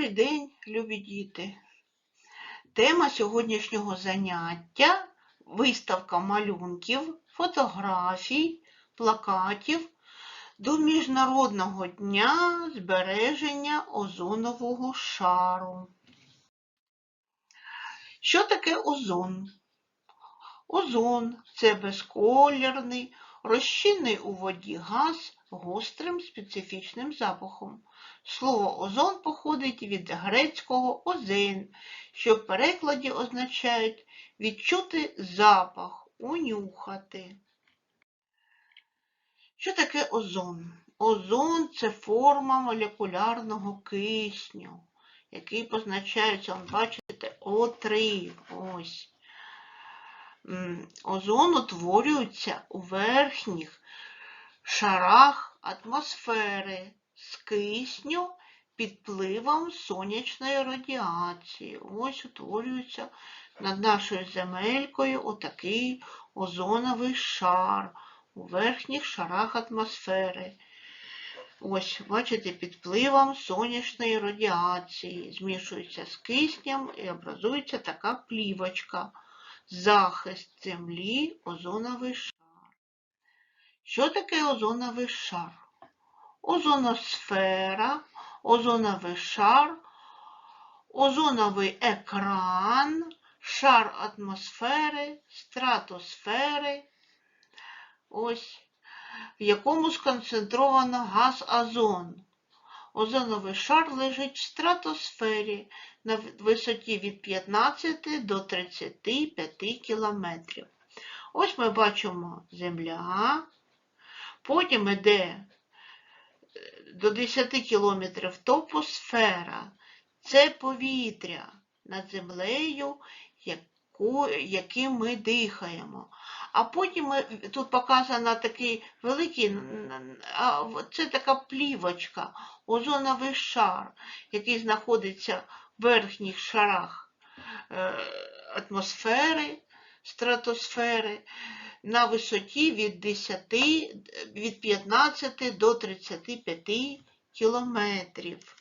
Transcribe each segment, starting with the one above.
Добрий день, любі діти! Тема сьогоднішнього заняття виставка малюнків, фотографій, плакатів до Міжнародного дня збереження озонового шару. Що таке озон? Озон це безколірний, розчинний у воді газ гострим специфічним запахом. Слово озон походить від грецького озен, що в перекладі означають відчути запах, унюхати. Що таке озон? Озон це форма молекулярного кисню, який позначається, бачите, О3. Ось. Озон утворюється у верхніх шарах атмосфери з кисню під впливом сонячної радіації. Ось утворюється над нашою земелькою отакий озоновий шар у верхніх шарах атмосфери. Ось, бачите, під впливом сонячної радіації змішується з киснем і образується така плівочка. Захист землі, озоновий шар. Що таке озоновий шар? Озоносфера, озоновий шар, озоновий екран, шар атмосфери, стратосфери, ось, в якому сконцентровано газ озон. Озоновий шар лежить в стратосфері на висоті від 15 до 35 кілометрів. Ось ми бачимо Земля, потім йде до 10 кілометрів топосфера. Це повітря над землею, яким ми дихаємо. А потім ми, тут показано такий великий, це така плівочка, озоновий шар, який знаходиться верхніх шарах е, атмосфери, стратосфери на висоті від 10, від 15 до 35 кілометрів.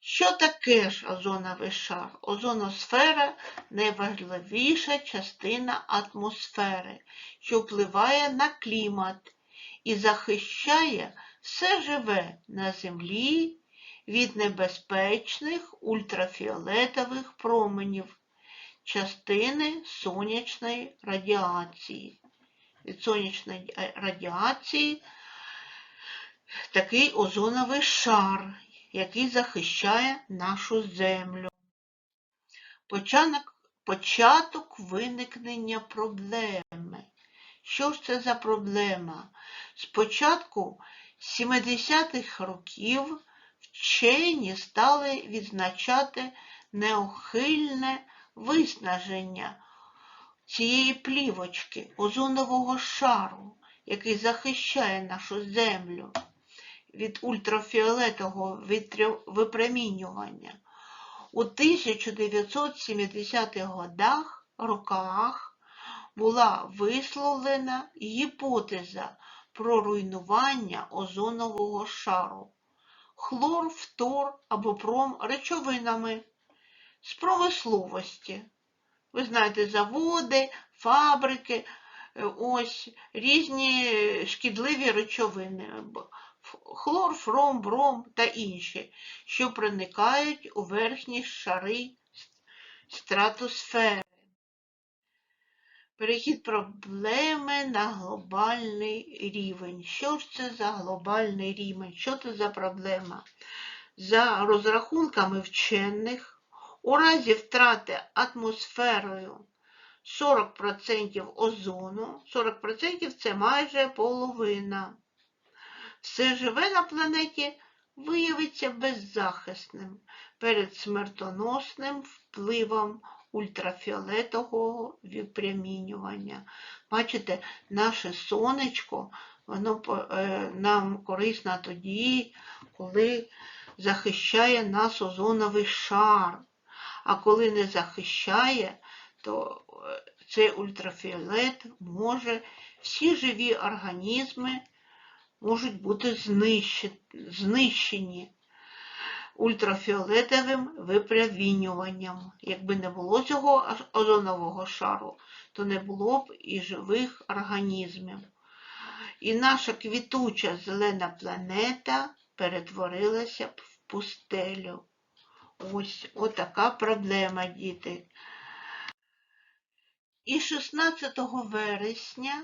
Що таке ж озоновий шар? Озоносфера найважливіша частина атмосфери, що впливає на клімат і захищає все живе на землі від небезпечних ультрафіолетових променів, частини сонячної радіації. Від сонячної радіації такий озоновий шар, який захищає нашу землю. Початок, початок виникнення проблеми. Що ж це за проблема? Спочатку 70-х років вчені стали відзначати неохильне виснаження цієї плівочки, озонового шару, який захищає нашу землю від ультрафіолетового випромінювання. У 1970-х годах, роках була висловлена гіпотеза про руйнування озонового шару, хлор, фтор або пром речовинами з промисловості. Ви знаєте, заводи, фабрики, ось різні шкідливі речовини хлор, фром, бром та інші, що проникають у верхні шари стратосфери. Перехід проблеми на глобальний рівень. Що ж це за глобальний рівень? Що це за проблема? За розрахунками вчених, у разі втрати атмосферою 40% озону, 40% це майже половина все живе на планеті виявиться беззахисним перед смертоносним впливом ультрафіолетового випромінювання. Бачите, наше сонечко, воно е, нам корисно тоді, коли захищає нас озоновий шар. А коли не захищає, то е, цей ультрафіолет може всі живі організми можуть бути знищені. Ультрафіолетовим випромінюванням. Якби не було цього озонового шару, то не було б і живих організмів. І наша квітуча зелена планета перетворилася б в пустелю. Ось отака проблема, діти. І 16 вересня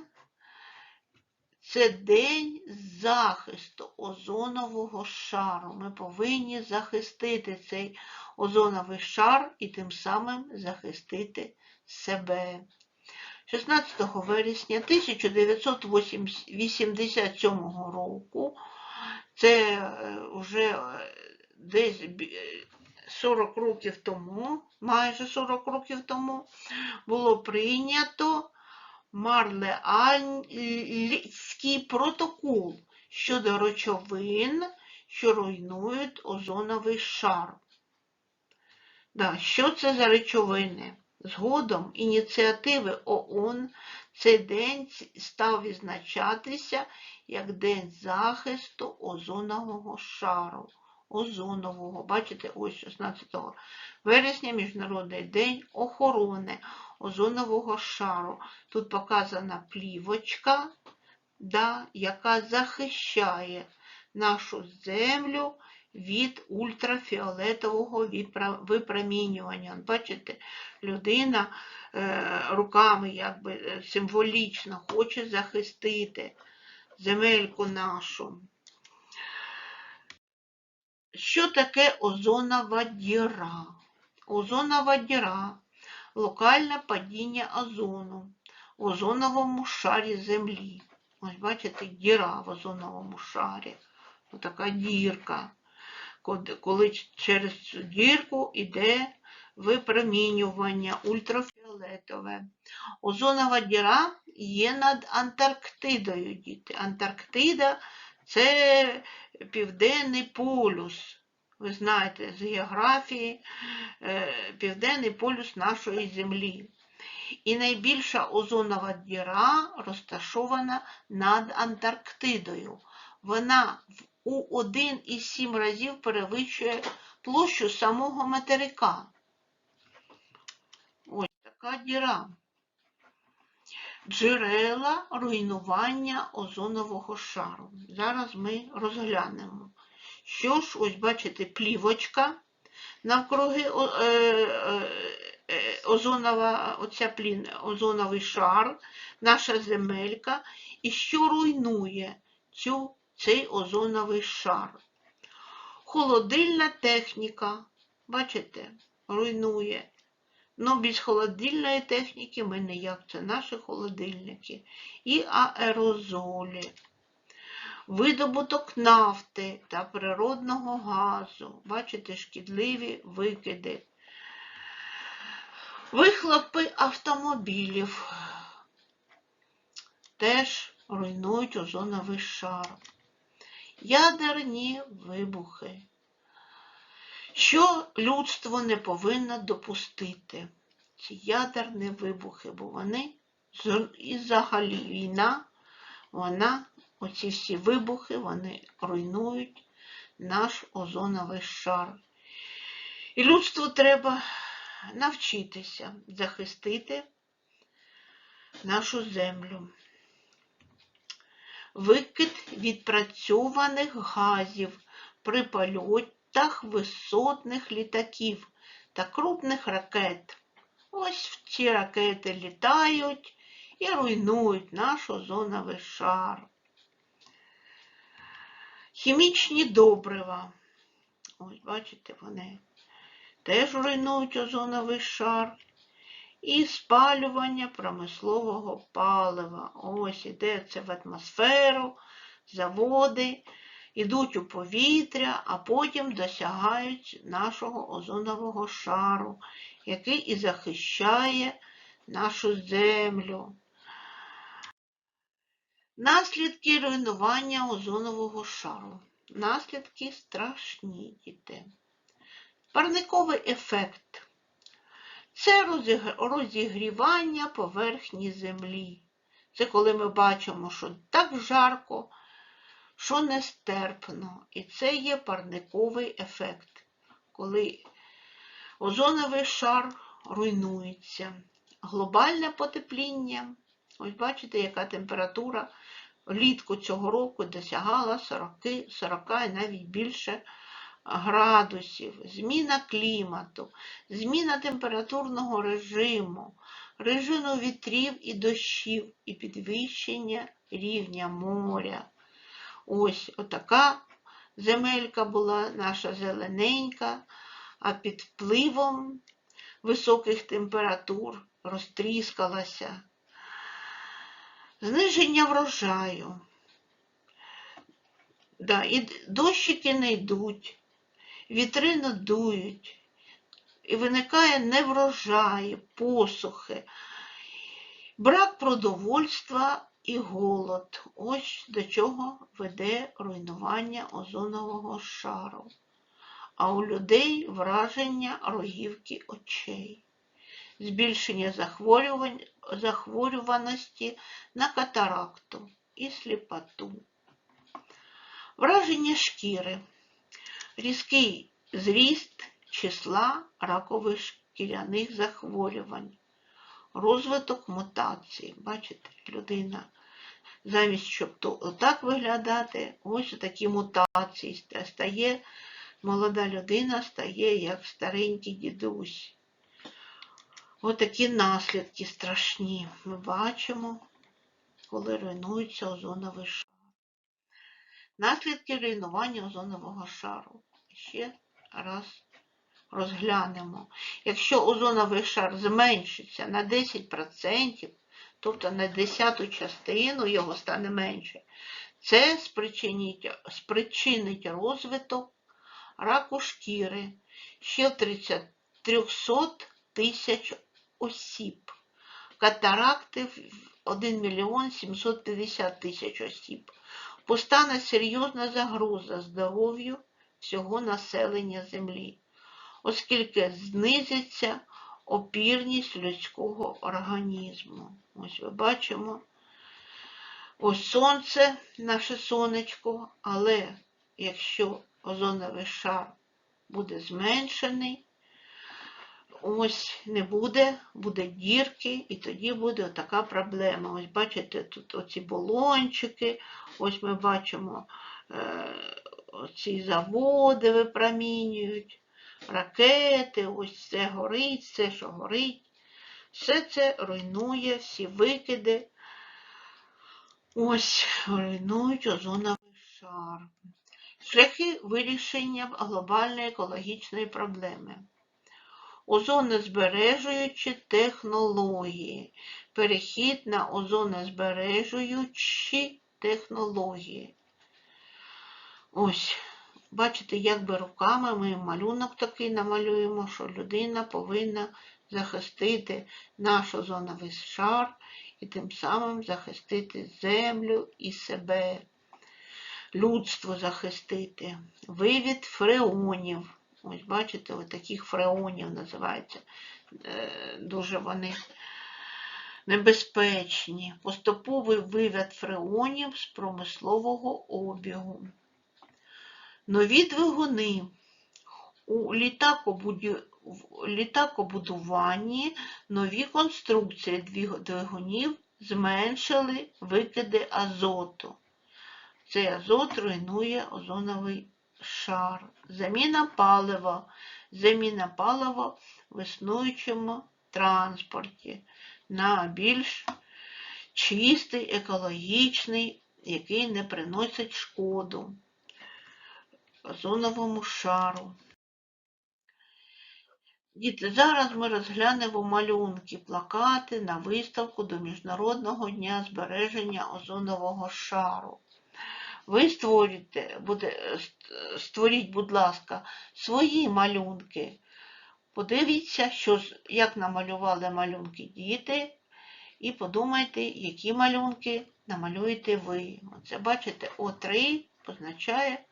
це день захисту озонового шару. Ми повинні захистити цей озоновий шар і тим самим захистити себе. 16 вересня 1987 року, це вже десь е, 40 років тому, майже 40 років тому, було прийнято Марлеальський протокол щодо речовин, що руйнують озоновий шар. Да, що це за речовини? Згодом ініціативи ООН цей день став відзначатися як День захисту озонового шару. Озонового. Бачите, ось 16 вересня Міжнародний день охорони озонового шару. Тут показана плівочка, да, яка захищає нашу землю від ультрафіолетового випромінювання. Бачите, людина е, руками якби е, символічно хоче захистити земельку нашу. Що таке озонова діра? Озонова діра – локальне падіння озону в озоновому шарі Землі. Ось бачите, діра в озоновому шарі. Ось така дірка. Коли через цю дірку йде випромінювання ультрафіолетове. Озонова діра є над Антарктидою, діти. Антарктида – це південний полюс. Ви знаєте з географії е, південний полюс нашої Землі. І найбільша озонова діра розташована над Антарктидою. Вона у 1,7 разів перевищує площу самого материка. Ось така діра. Джерела руйнування озонового шару. Зараз ми розглянемо. Що ж, ось бачите, плівочка навкруги е, е, е, озонова, оця плін, озоновий шар, наша земелька, і що руйнує цю, цей озоновий шар. Холодильна техніка, бачите, руйнує. Ну, без холодильної техніки ми ніяк, це наші холодильники. І аерозолі видобуток нафти та природного газу. Бачите, шкідливі викиди. Вихлопи автомобілів теж руйнують озоновий шар. Ядерні вибухи. Що людство не повинно допустити? Ці ядерні вибухи, бо вони і взагалі війна, вона Оці всі вибухи, вони руйнують наш озоновий шар. І людству треба навчитися захистити нашу землю. Викид відпрацьованих газів при польотах висотних літаків та крупних ракет. Ось ці ракети літають і руйнують наш озоновий шар. Хімічні добрива. Ось, бачите, вони теж руйнують озоновий шар. І спалювання промислового палива. Ось іде це в атмосферу, заводи, йдуть у повітря, а потім досягають нашого озонового шару, який і захищає нашу землю. Наслідки руйнування озонового шару. Наслідки страшні діти. Парниковий ефект. Це розігрівання поверхні землі. Це коли ми бачимо, що так жарко, що нестерпно. І це є парниковий ефект. коли озоновий шар руйнується. Глобальне потепління, ось бачите, яка температура влітку цього року досягала 40, 40 і навіть більше градусів, зміна клімату, зміна температурного режиму, режиму вітрів і дощів і підвищення рівня моря. Ось отака земелька була наша зелененька, а під впливом високих температур розтріскалася. Зниження врожаю. Да, і дощики не йдуть, вітри не дують, і виникає неврожаї, посухи, брак продовольства і голод. Ось до чого веде руйнування озонового шару. А у людей враження рогівки очей, збільшення захворюваності на катаракту і сліпоту. Враження шкіри, різкий зріст числа ракових шкіряних захворювань, розвиток мутацій. Бачите, людина замість щоб то отак виглядати, ось такі мутації стає, молода людина стає як старенький дідусь. Отакі наслідки страшні ми бачимо, коли руйнується озоновий шар. Наслідки руйнування озонового шару. Ще раз розглянемо. Якщо озоновий шар зменшиться на 10%, тобто на 10 частину його стане менше, це спричинить, спричинить розвиток раку шкіри ще 30, 300 тисяч осіб, катаракти 1 мільйон 750 тисяч осіб. Постане серйозна загроза здоров'ю всього населення Землі, оскільки знизиться опірність людського організму. Ось ви бачимо, ось сонце, наше сонечко, але якщо озоновий шар буде зменшений, ось не буде, буде дірки, і тоді буде така проблема. Ось бачите, тут оці балончики, ось ми бачимо е, ці заводи випромінюють, ракети, ось це горить, все, що горить. Все це руйнує, всі викиди. Ось руйнують озоновий шар. Шляхи вирішення глобальної екологічної проблеми. Озонозбережуючі технології. Перехід на озонозбережуючі технології. Ось, бачите, якби руками ми малюнок такий намалюємо, що людина повинна захистити наш озоновий шар і тим самим захистити землю і себе, людство захистити, вивід фреонів. Ось бачите, ось таких фреонів називається. Е, Дуже вони небезпечні. Поступовий вивід фреонів з промислового обігу. Нові двигуни. У літакобудуванні нові конструкції двигунів зменшили викиди азоту. Цей азот руйнує озоновий шар. Заміна палива. Заміна палива в існуючому транспорті на більш чистий, екологічний, який не приносить шкоду озоновому шару. Діти, зараз ми розглянемо малюнки, плакати на виставку до Міжнародного дня збереження озонового шару. Ви створюйте, буде, створіть, будь ласка, свої малюнки. Подивіться, що, як намалювали малюнки діти, і подумайте, які малюнки намалюєте ви. Оце, бачите, О3 позначає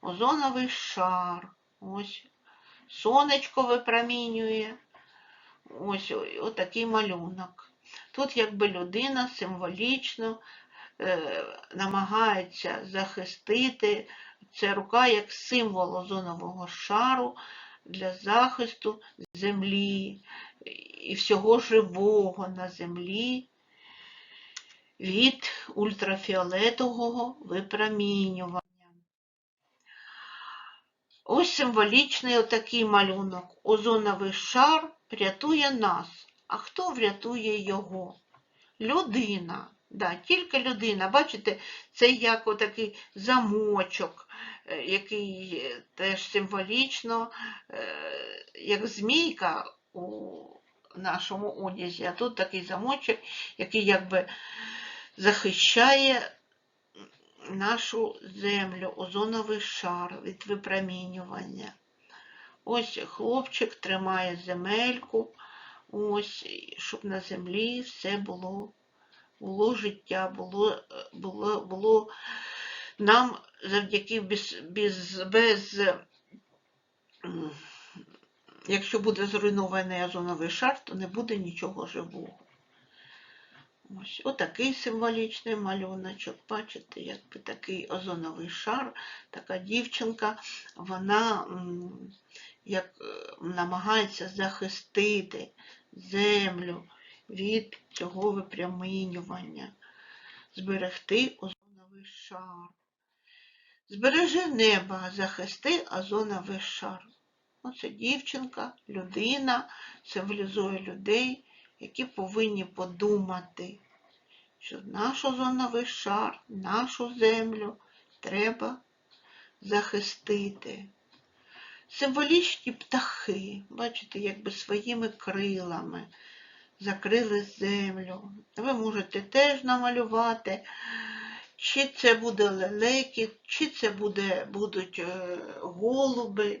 озоновий шар. Ось сонечко випромінює. Ось отакий малюнок. Тут якби людина символічно е, намагається захистити. Це рука як символ озонового шару, для захисту землі і всього живого на землі від ультрафіолетового випромінювання. Ось символічний отакий малюнок. Озоновий шар рятує нас. А хто врятує його? Людина. Да, тільки людина. Бачите, це як отакий замочок, е, який е, теж символічно, е, як змійка у нашому одязі. А тут такий замочок, який якби захищає нашу землю, озоновий шар від випромінювання. Ось хлопчик тримає земельку, ось, щоб на землі все було, було життя, було, е, було, було нам завдяки без, без, без якщо буде зруйнований озоновий шар, то не буде нічого живого. Ось отакий символічний малюночок. Бачите, якби такий озоновий шар, така дівчинка, вона як е, намагається захистити землю від цього випряминювання, зберегти озоновий шар. Збережи небо, захисти озоновий шар. Оце дівчинка, людина, символізує людей, які повинні подумати, що наш озоновий шар, нашу землю треба захистити. Символічні птахи, бачите, якби своїми крилами закрили землю. Ви можете теж намалювати, чи це буде лелеки, чи це буде, будуть е, голуби.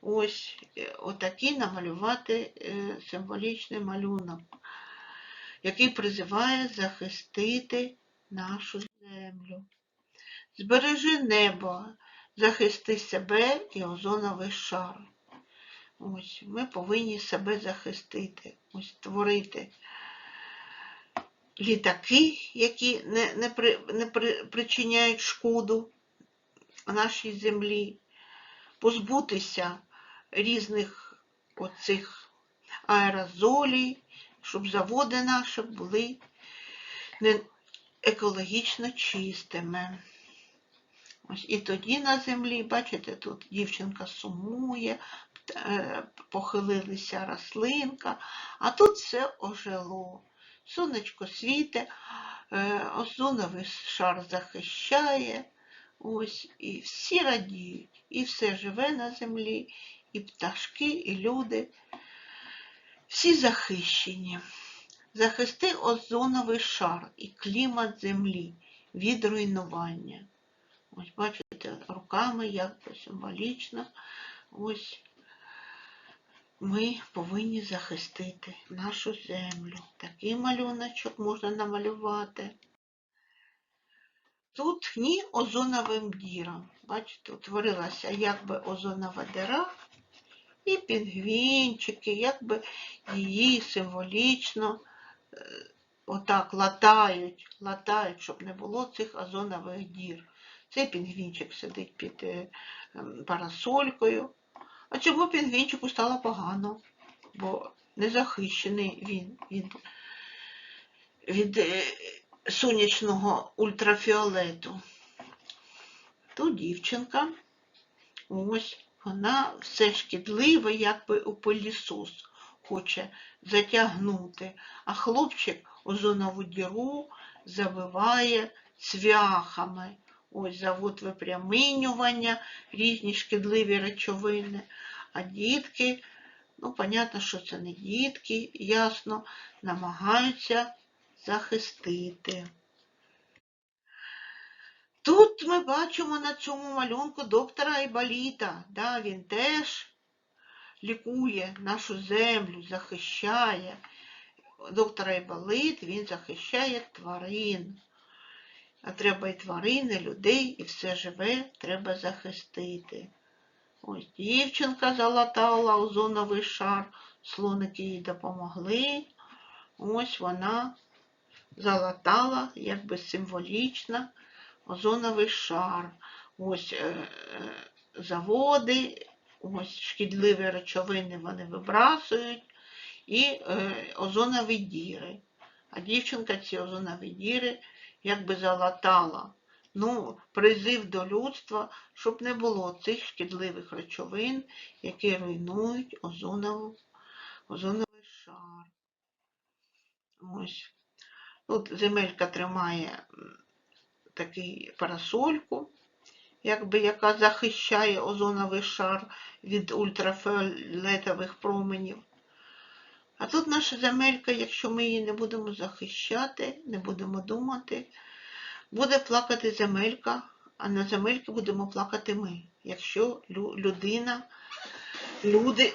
Ось е, отакий намалювати е, символічний малюнок, який призиває захистити нашу землю. Збережи небо, захисти себе і озоновий шар. Ось, ми повинні себе захистити, ось створити літаки, які не, не, при, не при, причиняють шкоду нашій землі, позбутися різних оцих аерозолій, щоб заводи наші були не екологічно чистими. Ось і тоді на землі, бачите, тут дівчинка сумує, похилилися рослинка, а тут все ожило. Сонечко світе, е, озоновий шар захищає, ось, і всі радіють, і все живе на землі, і пташки, і люди. Всі захищені. Захисти озоновий шар і клімат землі від руйнування. Ось бачите, руками якби символічно. Ось ми повинні захистити нашу землю. Такий малюночок можна намалювати. Тут ні озоновим діром. Бачите, утворилася якби озонова дира і пінгвінчики, якби її символічно е, отак латають, латають, щоб не було цих озонових дір. Цей пінгвінчик сидить під е, ем, парасолькою. А чому пінгвінчику стало погано? Бо незахищений він від, від е, сонячного ультрафіолету. Тут дівчинка, ось, вона все шкідливе, якби у пилісос хоче затягнути, а хлопчик озонову діру забиває цвяхами. Ось завод випряминювання, різні шкідливі речовини. А дітки, ну, понятно, що це не дітки, ясно, намагаються захистити. Тут ми бачимо на цьому малюнку доктора Айбаліта. Да, він теж лікує нашу землю, захищає. Доктор Айбалит, він захищає тварин. А треба і тварини, людей, і все живе треба захистити. Ось дівчинка залатала озоновий шар, слоники їй допомогли. Ось вона залатала, якби символічно, озоновий шар. Ось е, е, заводи, ось шкідливі речовини вони вибрасують і е, озонові діри. А дівчинка ці озонові діри якби залатала. Ну, призив до людства, щоб не було цих шкідливих речовин, які руйнують озонову, озоновий шар. Ось. Тут земелька тримає м, такий парасольку, якби, яка захищає озоновий шар від ультрафіолетових променів. А тут наша земелька, якщо ми її не будемо захищати, не будемо думати, буде плакати земелька, а на земельки будемо плакати ми, якщо людина, люди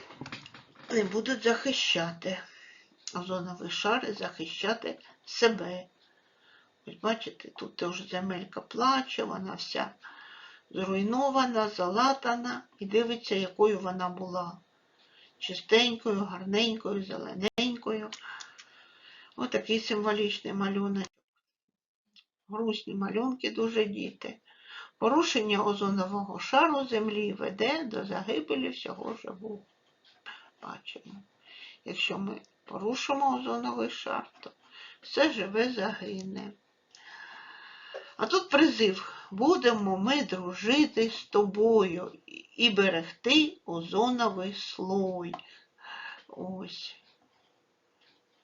не будуть захищати озоновий шар захищати себе. Ось бачите, тут теж земелька плаче, вона вся зруйнована, залатана і дивиться, якою вона була. Чистенькою, гарненькою, зелененькою. Ось такий символічний малюнок. Грустні малюнки дуже діти. Порушення озонового шару землі веде до загибелі всього живого. Бачимо. Якщо ми порушимо озоновий шар, то все живе загине. А тут призив. Будемо ми дружити з тобою і берегти озоновий слой. Ось.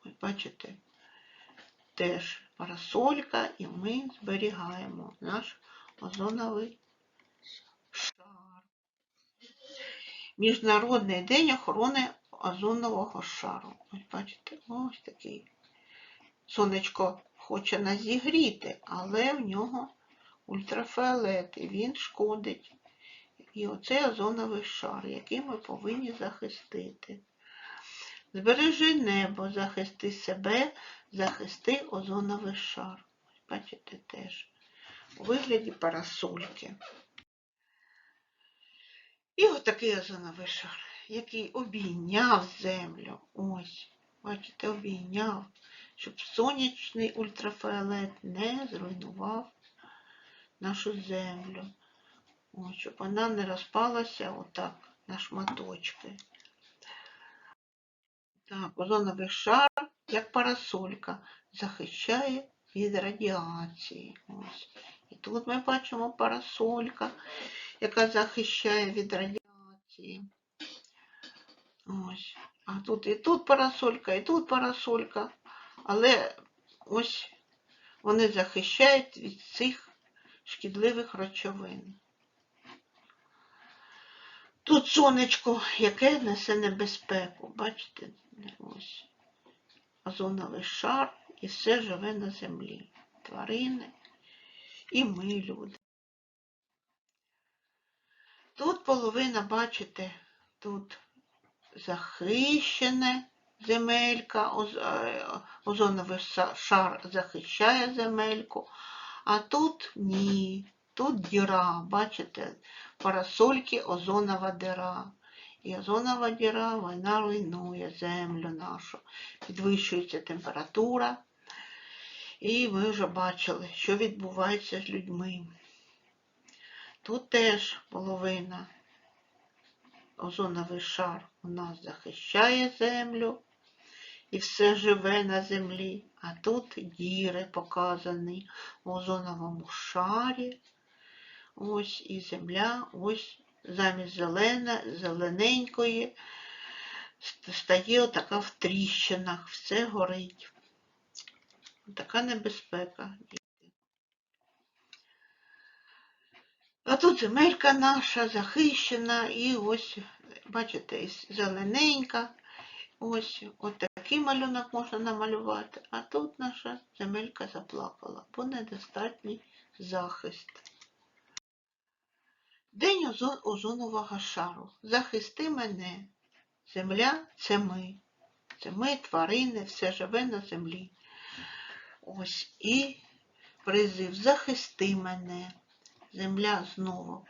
Ось бачите, теж парасолька, і ми зберігаємо наш озоновий шар. Міжнародний день охорони озонового шару. Ось бачите, ось такий. Сонечко хоче нас зігріти, але в нього ультрафіолет, і він шкодить. І оце озоновий шар, який ми повинні захистити. Збережи небо, захисти себе, захисти озоновий шар. Бачите теж. У вигляді парасольки. І отакий озоновий шар, який обійняв землю. Ось, бачите, обійняв, щоб сонячний ультрафіолет не зруйнував нашу землю. Ось, щоб вона не розпалася отак на шматочки. Так, озоновий шар, як парасолька, захищає від радіації. Ось. І тут ми бачимо парасолька, яка захищає від радіації. Ось. А тут і тут парасолька, і тут парасолька. Але ось вони захищають від цих шкідливих речовин. Тут сонечко, яке несе небезпеку. Бачите, ось озоновий шар і все живе на землі. Тварини і ми, люди. Тут половина, бачите, тут захищене земелька, е, озоновий шар захищає земельку, а тут ні. Тут діра, бачите, парасольки озонова діра. І озонова діра, вона руйнує землю нашу. Підвищується температура. І ви вже бачили, що відбувається з людьми. Тут теж половина озоновий шар у нас захищає землю і все живе на землі. А тут діри показані в озоновому шарі. Ось і земля, ось замість зелена, зелененької стає отака в тріщинах, все горить. Така небезпека. А тут земелька наша захищена, і ось, бачите, зелененька. Ось от такий малюнок можна намалювати. А тут наша земелька заплакала, бо недостатній захист. День озон, озонового шару. Захисти мене. Земля це ми. Це ми, тварини, все живе на землі. Ось і призив захисти мене. Земля знову.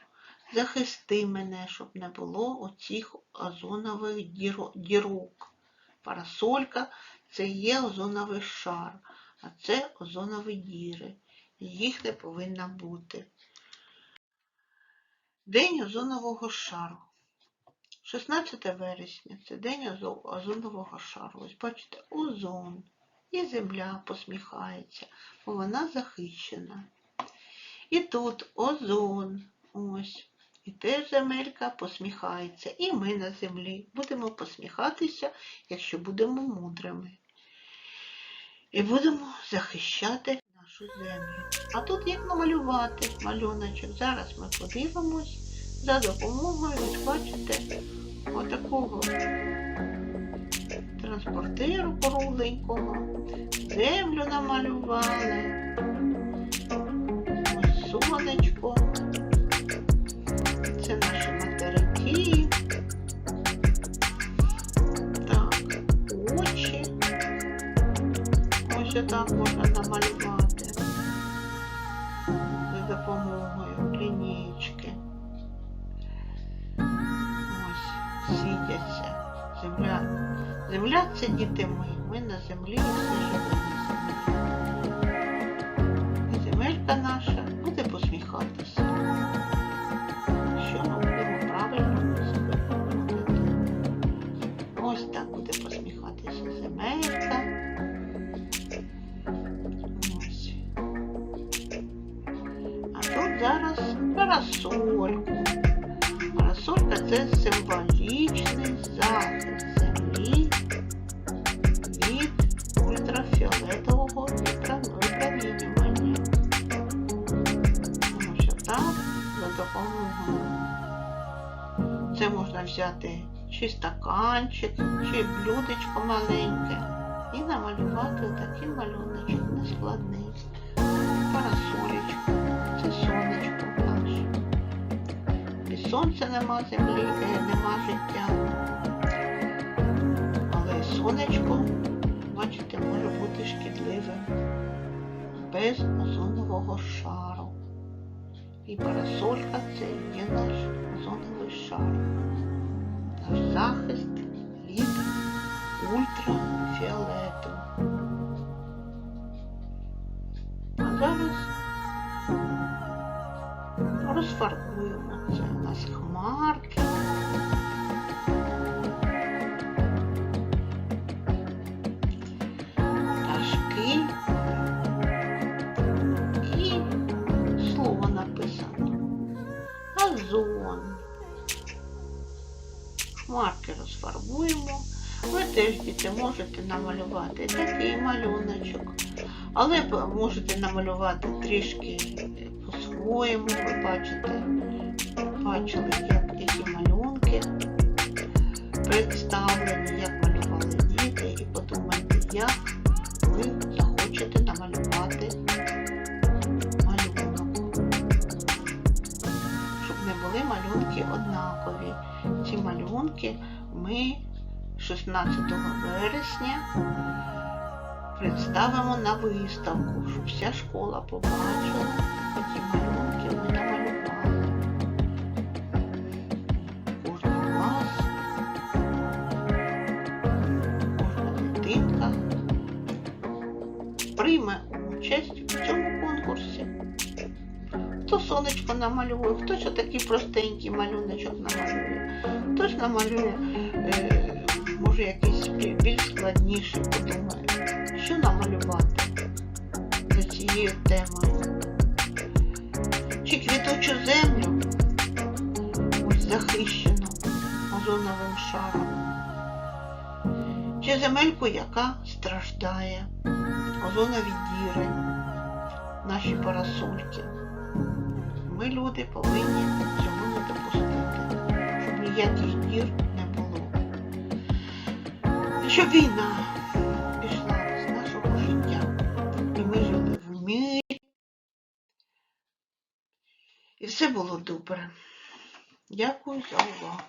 Захисти мене, щоб не було оцих озонових діро- дірок. Парасолька це є озоновий шар, а це озонові діри. Їх не повинно бути. День озонового шару. 16 вересня це день озонового шару. Ось бачите, озон. І земля посміхається, бо вона захищена. І тут озон. Ось. І теж земелька посміхається. І ми на землі будемо посміхатися, якщо будемо мудрими. І будемо захищати нашу землю. А тут як намалювати малюночок. Зараз ми подивимось за допомогою, ось бачите, отакого транспортеру кругленького. Землю намалювали. Сонечко. Це наші материки. Так, очі. Ось отак можна намалювати допомогою лінієчки. Ось, світяться. Земля. Земля це діти ми. Ми на землі і все живемо взяти чи стаканчик, чи блюдечко маленьке і намалювати отакий малюночок нескладний. Парасолечку, це сонечко наше. Без сонця нема землі, нема життя. Але сонечко, бачите, може бути шкідливим без озонового шару. І парасолька це є наш озоновий шар. Захист від ультрафіолету. А зараз розфарбуємо. Це у нас хмарки. Пташки. Хмарки розфарбуємо. Ви теж, діти, можете намалювати такий малюночок. Але можете намалювати трішки по-своєму. Ви бачите, бачили, як які малюнки представлені, як малювали діти, і подумайте, як Ці ми 16 вересня представимо на виставку, щоб вся школа побачила, які малюнки ми намалювали. Кожен клас, кожна дитинка прийме участь у цьому конкурсі. Хто сонечко намалює, хтось отакий простенький малюночок намалює, хтось намалює, е, може якийсь більш складніший, подумає, що намалювати за цією темою. Чи квітучу землю, ось захищену озоновим шаром, чи земельку, яка страждає, озонові діри, наші парасольки. Ми, люди, повинні цього не допустити, щоб ніяких дір не було. Щоб війна пішла з нашого життя. І ми жили в мирі. І все було добре. Дякую за увагу.